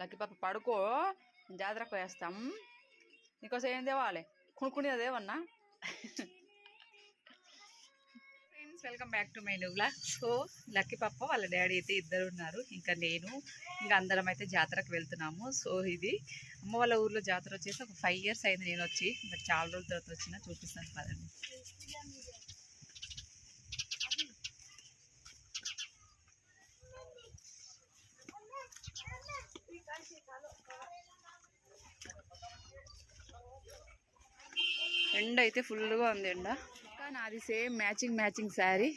Lucky పాప పడుకో జాతరకు వేస్తాం. నీకోసం ఏం తేవాలి? కొనుక్కునేది ఏమన్నా? Friends welcome back to my new blog so Lucky పప్ప వాళ్ళ డాడీ అయితే ఇద్దరు ఉన్నారు. ఇంకా నేను ఇంకా అందరం అయితే జాతరకు వెళ్తున్నాము. సో ఇది అమ్మ వాళ్ళ ఊర్లో జాతర వచ్చేసి ఒక ఫైవ్ ఇయర్స్ అయింది నేను వచ్చి. ఇంకా చాలా రోజుల తర్వాత వచ్చిన చూపిస్తాను పదండి. ఎండ అయితే ఫుల్గా ఉంది ఎండ. కానీ నాది సేమ్ మ్యాచింగ్ మ్యాచింగ్ శారీ.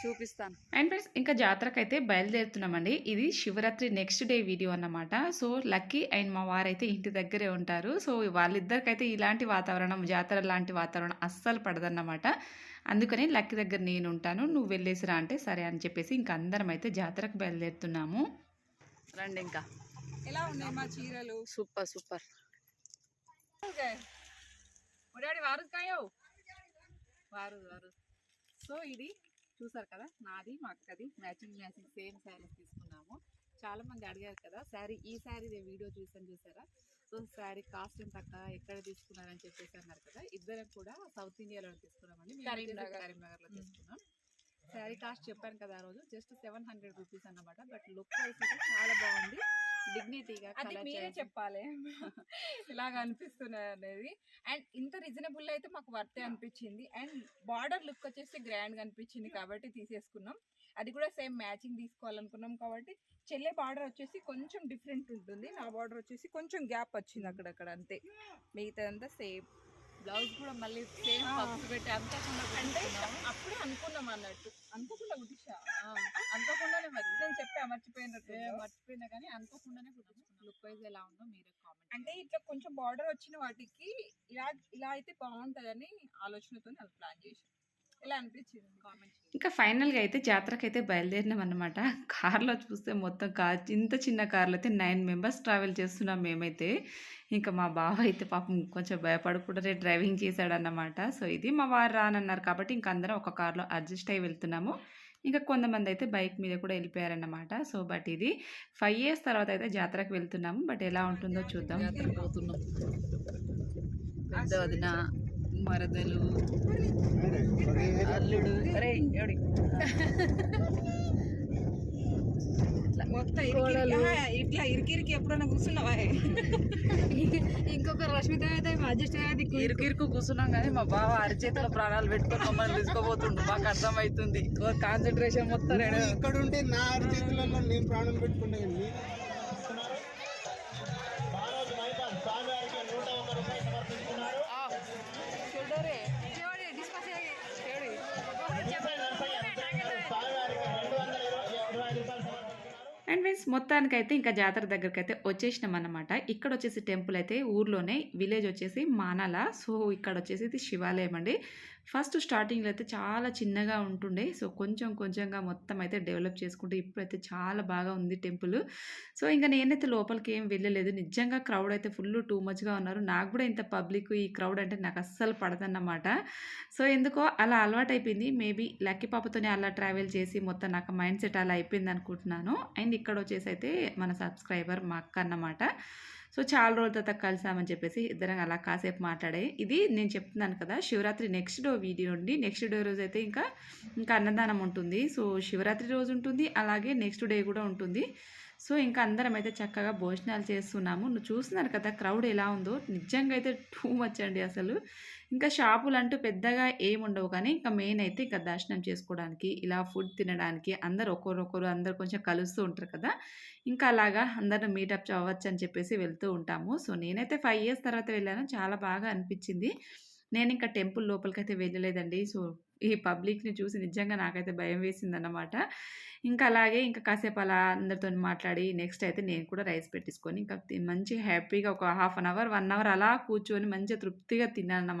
చూపిస్తాను. అండ్ ఫ్రెండ్స్ ఇంకా జాతరకు అయితే బయలుదేరుతున్నామండి. ఇది శివరాత్రి నెక్స్ట్ డే వీడియో అన్నమాట. సో లక్కీ అండ్ మా వారైతే ఇంటి దగ్గరే ఉంటారు. సో వాళ్ళిద్దరికైతే ఇలాంటి వాతావరణం జాతర లాంటి వాతావరణం అస్సలు పడదన్నమాట. అందుకని లక్కీ దగ్గర నేను ఉంటాను. నువ్వు వెళ్ళేసిరా అంటే సరే అని చెప్పేసి ఇంకా అందరం అయితే జాతరకు బయలుదేరుతున్నాము. రండి ఇంకా. ఎలా ఉన్నాయి మా చీరలు? Super super. డాడీ వారు కాయో వారు వారు. సో ఇది చూసారు కదా? నాది మా అక్కది మ్యాచింగ్ మ్యాచింగ్ సేమ్ శారీస్ తీసుకున్నాము. చాలా మంది అడిగారు కదా శారీ ఈ శారీ వీడియో చూసాను చూసారా? సో శారీ కాస్ట్ ఎంత అక్క? ఎక్కడ తీసుకున్నారని చెప్పేసి అన్నారు కదా. ఇద్దరం కూడా సౌత్ ఇండియాలో తీసుకున్నామండి. కరీంనగర్. కరీంనగర్లో తీసుకున్నాం. శారీ కాస్ట్ చెప్పాను కదా ఆ రోజు జస్ట్ సెవెన్ హండ్రెడ్ రూపీస్ అన్నమాట. బట్ లుక్ వైస్ అయితే చాలా బాగుంది. డిగ్నిటీగా అది మీరే చెప్పాలి. ఇలాగ అనిపిస్తున్నాయి అనేది. అండ్ ఇంత రీజనబుల్ అయితే మాకు వర్తే అనిపించింది. అండ్ బార్డర్ లుక్ వచ్చేసి గ్రాండ్గా అనిపించింది కాబట్టి తీసేసుకున్నాం. అది కూడా సేమ్ మ్యాచింగ్ తీసుకోవాలనుకున్నాం కాబట్టి చెల్లె బార్డర్ వచ్చేసి కొంచెం డిఫరెంట్ ఉంటుంది. నా బార్డర్ వచ్చేసి కొంచెం గ్యాప్ వచ్చింది అక్కడక్కడ అంతే. మిగతాదంతా సేమ్. బ్లౌజ్ కూడా మళ్ళీ సేమ్ ఆ. పప్పు పెట్టి అంతకుండా అంటే అప్పుడే అనుకున్నాం అన్నట్టు. అనుకోకుండా కుట్టించా? అనుకోకుండానే మరి. నేను చెప్పా మర్చిపోయినట్టు మర్చిపోయినా కానీ అనుకోకుండానే కుట్టించుకున్నాం. లుక్ వైజ్ ఎలా ఉందో మీరే కామెంట్ అంటే ఇట్లా కొంచెం బార్డర్ వచ్చిన వాటికి ఇలా ఇలా అయితే బాగుంటుందని ఆలోచనతో అది ప్లాన్ చేశాను ఇలా అనిపించింది కామెంట్ ఇంకా ఫైనల్గా అయితే జాతరకి అయితే బయలుదేరినాం అనమాట కార్లో చూస్తే మొత్తం కార్ ఇంత చిన్న కార్లో అయితే నైన్ మెంబర్స్ ట్రావెల్ చేస్తున్నాం మేమైతే. ఇంకా మా బావ అయితే పాపం కొంచెం భయపడకుండా డ్రైవింగ్ చేశాడన్నమాట. సో ఇది మా వారు రానన్నారు కాబట్టి ఇంక అందరం ఒక కార్లో అడ్జస్ట్ అయి వెళ్తున్నాము. ఇంకా కొంతమంది అయితే బైక్ మీద కూడా వెళ్ళిపోయారన్నమాట. సో బట్ ఇది ఫైవ్ ఇయర్స్ తర్వాత అయితే జాతరకు వెళ్తున్నాము. బట్ ఎలా ఉంటుందో చూద్దాం. పెద్ద వదిన మరదలు. అల్లుడు. అరే ఎవడి? మొత్తం ఇట్లా ఇరికిరికి ఎప్పుడైనా కూర్చున్నావా? ఇంకొక రష్మిత అయితే అడ్జస్ట్ అయ్యేది ఇరుకు ఇరుకు కూర్చున్నాం కానీ మా బావ అరిచేతిలో ప్రాణాలు పెట్టుకొని మమ్మల్ని తీసుకోబోతుండు మాకు అర్థమవుతుంది కాన్సన్ట్రేషన్ మొత్తం ఇక్కడ ఉంటే నా అరిచేతులలో నేను ప్రాణం పెట్టుకుంటే మీరు అండ్ ఫ్రెండ్స్ మొత్తానికైతే ఇంకా జాతర దగ్గరికి అయితే వచ్చేసినాం అన్నమాట ఇక్కడ వచ్చేసి టెంపుల్ అయితే ఊర్లోనే విలేజ్ వచ్చేసి మానల. సో ఇక్కడ వచ్చేసి ఇది శివాలయం అండి. ఫస్ట్ స్టార్టింగ్లో అయితే చాలా చిన్నగా ఉంటుండే. సో కొంచెం కొంచెంగా మొత్తం అయితే డెవలప్ చేసుకుంటూ ఇప్పుడైతే చాలా బాగా ఉంది టెంపుల్. సో ఇంకా నేనైతే లోపలికి ఏం వెళ్ళలేదు. నిజంగా క్రౌడ్ అయితే ఫుల్ టూ మచ్గా ఉన్నారు. నాకు కూడా ఇంత పబ్లిక్ ఈ క్రౌడ్ అంటే నాకు అస్సలు పడదన్నమాట. సో ఎందుకో అలా అలవాటు అయిపోయింది మేబీ లక్కీ పాపతోనే అలా ట్రావెల్ చేసి మొత్తం నాకు మైండ్ సెట్ అలా అయిపోయింది అనుకుంటున్నాను అండ్ ఇక్కడ వచ్చేసి అయితే మన సబ్స్క్రైబర్ మా అక్క అన్నమాట. సో చాలా రోజుల తర్వాత కలిసామని చెప్పేసి ఇద్దరం అలా కాసేపు మాట్లాడే ఇది నేను చెప్తున్నాను కదా శివరాత్రి నెక్స్ట్ డే వీడియో ఉండి నెక్స్ట్ డే రోజు అయితే ఇంకా ఇంకా అన్నదానం ఉంటుంది. సో శివరాత్రి రోజు ఉంటుంది అలాగే నెక్స్ట్ డే కూడా ఉంటుంది. సో ఇంకా అందరం అయితే చక్కగా భోజనాలు చేస్తున్నాము. నువ్వు చూస్తున్నారు కదా క్రౌడ్ ఎలా ఉందో. నిజంగా అయితే టూ మచ్ అండి అసలు. ఇంకా షాపులు అంటూ పెద్దగా ఏముండవు కానీ ఇంకా మెయిన్ అయితే ఇంకా దర్శనం చేసుకోవడానికి ఇలా ఫుడ్ తినడానికి అందరు ఒకరొకరు అందరు కొంచెం కలుస్తూ ఉంటారు కదా. ఇంకా అలాగా అందరూ మీటప్ అవ్వచ్చు అని చెప్పేసి వెళ్తూ ఉంటాము. సో నేనైతే ఫైవ్ ఇయర్స్ తర్వాత వెళ్ళాను. చాలా బాగా అనిపించింది. నేను ఇంకా టెంపుల్ లోపలికి అయితే వెళ్ళలేదండి. సో ఈ పబ్లిక్ని చూసి నిజంగా నాకైతే భయం వేసిందన్నమాట. ఇంకా అలాగే ఇంకా కాసేపు అలా అందరితో మాట్లాడి నెక్స్ట్ అయితే నేను కూడా రైస్ పెట్టేసుకొని ఇంకా మంచి హ్యాపీగా ఒక half an hour one hour అలా కూర్చొని మంచిగా తృప్తిగా తిన్నాను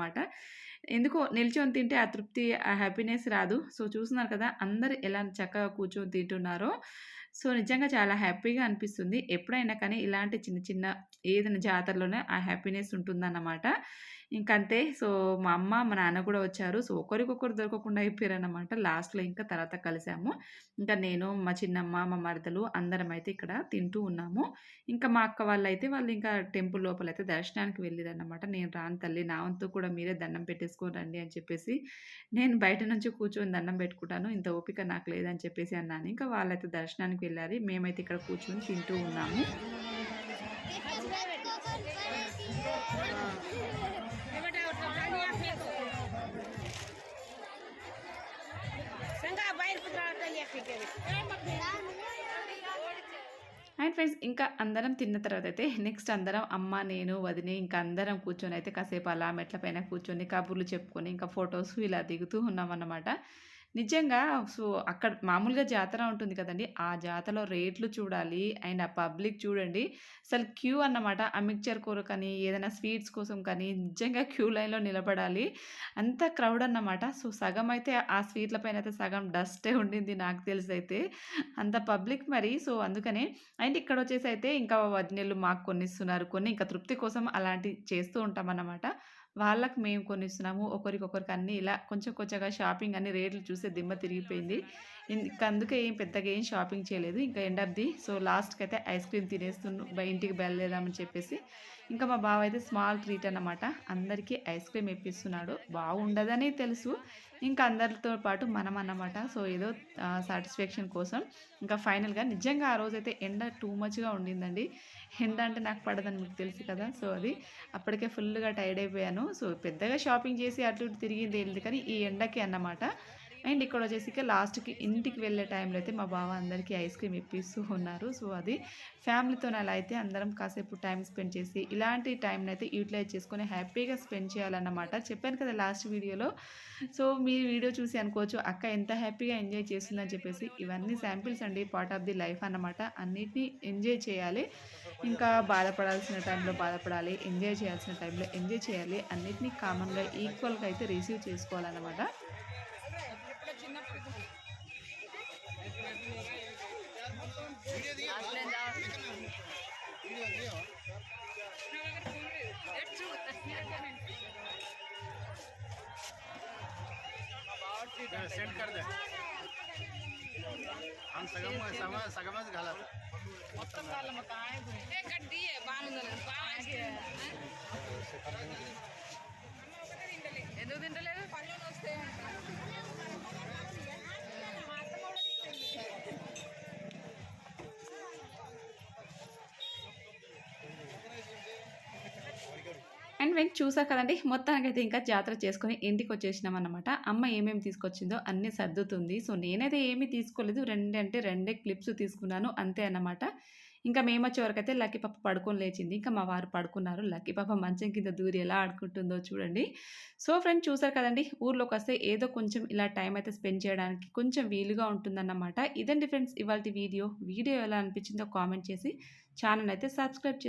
ఎందుకో నిల్చొని తింటే ఆ తృప్తి ఆ హ్యాపీనెస్ రాదు. సో చూస్తున్నారు కదా అందరు ఎలా చక్కగా కూర్చొని తింటున్నారో. సో నిజంగా చాలా హ్యాపీగా అనిపిస్తుంది. ఎప్పుడైనా కానీ ఇలాంటి చిన్న చిన్న ఏదైనా జాతరలోనే ఆ హ్యాపీనెస్ ఉంటుందన్నమాట. ఇంకంతే. సో మా అమ్మ మా నాన్న కూడా వచ్చారు. సో ఒకరికొకరు దొరకకుండా అయిపోయారనమాట లాస్ట్లో ఇంకా తర్వాత కలిసాము. ఇంకా నేను మా చిన్నమ్మ మా మరదలు అందరం అయితే ఇక్కడ తింటూ ఉన్నాము. ఇంకా మా అక్క వాళ్ళు అయితే వాళ్ళు ఇంకా టెంపుల్ లోపల అయితే దర్శనానికి వెళ్ళారు అనమాట నేను రాను తల్లి నా వంతు కూడా మీరే దండం పెట్టేసుకొని రండి అని చెప్పేసి నేను బయట నుంచి కూర్చొని దండం పెట్టుకుంటాను. ఇంత ఓపిక నాకు లేదని చెప్పేసి అన్నాను. ఇంకా వాళ్ళైతే దర్శనానికి వెళ్ళారు. మేమైతే ఇక్కడ కూర్చొని తింటూ ఉన్నాము. అండ్ ఫ్రెండ్స్ ఇంకా అందరం తిన్న తర్వాత అయితే నెక్స్ట్ అందరం అమ్మ నేను వదిని ఇంకా అందరం కూర్చొని అయితే కాసేపు అలా మెట్ల పైన కూర్చొని కబుర్లు చెప్పుకొని ఇంకా ఫొటోస్ ఇలా దిగుతూ ఉన్నాం అన్నమాట నిజంగా సో అక్కడ మామూలుగా జాతర ఉంటుంది కదండి. ఆ జాతరలో రేట్లు చూడాలి అండ్ ఆ పబ్లిక్ చూడండి. అసలు క్యూ అన్నమాట. ఆ మిక్చర్ కూర కానీ ఏదైనా స్వీట్స్ కోసం కానీ నిజంగా క్యూ లైన్లో నిలబడాలి. అంత క్రౌడ్ అన్నమాట. సో సగం అయితే ఆ స్వీట్ల పైన అయితే సగం డస్టే ఉండింది నాకు తెలిసి అయితే అంత పబ్లిక్ మరి. సో అందుకనే అండ్ ఇక్కడ వచ్చేసి అయితే ఇంకా వదినెలు మాకు కొనిస్తున్నారు. కొన్ని ఇంకా తృప్తి కోసం అలాంటి చేస్తూ ఉంటాం అన్నమాట వాళ్ళకి మేము కొనిస్తున్నాము. ఒకరికొకరికి అన్నీ ఇలా కొంచెం కొంచెంగా షాపింగ్ అన్ని రేట్లు చూస్తే దిమ్మ తిరిగిపోయింది. అందుకే ఏం పెద్దగా ఏం షాపింగ్ చేయలేదు. ఇంకా ఎండ్ ఆఫ్ ది సో లాస్ట్కి అయితే ఐస్ క్రీమ్ తినేస్తున్న ఇంటికి బయలుదేరామని చెప్పేసి. ఇంకా మా బావ అయితే స్మాల్ ట్రీట్ అన్నమాట. అందరికీ ఐస్ క్రీమ్ ఇప్పిస్తున్నాడు బాగుండదని తెలుసు. ఇంకా అందరితో పాటు మనం అన్నమాట. సో ఏదో సాటిస్ఫాక్షన్ కోసం. ఇంకా ఫైనల్గా నిజంగా ఆ రోజైతే ఎండ టూ మచ్గా ఉండిందండి. ఎండ అంటే నాకు పడదని మీకు తెలుసు కదా. సో అది అప్పటికే ఫుల్గా టైర్డ్ అయిపోయాను. సో పెద్దగా షాపింగ్ చేసి అటు ఇటు తిరిగింది. వెళ్ళింది కానీ ఈ ఎండకి అన్నమాట. అండ్ ఇక్కడ వచ్చేసి లాస్ట్కి ఇంటికి వెళ్ళే టైంలో అయితే మా బావ అందరికీ ఐస్ క్రీమ్ ఇప్పిస్తూ ఉన్నారు. సో అది ఫ్యామిలీతో అలా అయితే అందరం కాసేపు టైం స్పెండ్ చేసి ఇలాంటి టైంని అయితే యూటిలైజ్ చేసుకొని హ్యాపీగా స్పెండ్ చేయాలన్నమాట. చెప్పాను కదా లాస్ట్ వీడియోలో. సో మీ వీడియో చూసి అనుకోవచ్చు అక్క ఎంత హ్యాపీగా ఎంజాయ్ చేస్తుందని చెప్పేసి ఇవన్నీ శాంపిల్స్ అండి పార్ట్ ఆఫ్ ది లైఫ్ అన్నమాట. అన్నిటినీ ఎంజాయ్ చేయాలి. ఇంకా బాధపడాల్సిన టైంలో బాధపడాలి ఎంజాయ్ చేయాల్సిన టైంలో ఎంజాయ్ చేయాలి. అన్నిటినీ కామన్గా ఈక్వల్గా అయితే రిసీవ్ చేసుకోవాలన్నమాట. सेंड कर दे हम सगम सगम सगमच घालत ఎందుకు తింటలేదు పళ్ళు వస్తాయంట ఈవెంట్ వెంట చూసా కదండి మొత్తానికైతే ఇంకా జాతర చేసుకొని ఇంటికి వచ్చేసినాం అనమాట అమ్మ ఏమేమి తీసుకొచ్చిందో అన్నీ సర్దుతుంది. సో నేనైతే ఏమీ తీసుకోలేదు. రెండే అంటే రెండే క్లిప్స్ తీసుకున్నాను అంతే అన్నమాట. ఇంకా మేము వచ్చే వరకు అయితే లక్కీ పాప పడుకొని లేచింది. ఇంకా మా వారు పడుకున్నారు. లక్కీ పాప మంచం కింద దూరి ఎలా ఆడుకుంటుందో చూడండి. సో ఫ్రెండ్స్ చూసారు కదండి ఊర్లోకి వస్తే ఏదో కొంచెం ఇలా టైం అయితే స్పెండ్ చేయడానికి కొంచెం వీలుగా ఉంటుందన్నమాట. ఇదండి ఫ్రెండ్స్ ఇవాళ వీడియో. వీడియో ఎలా అనిపించిందో కామెంట్ చేసి ఛానల్ అయితే సబ్స్క్రైబ్ చేసుకోండి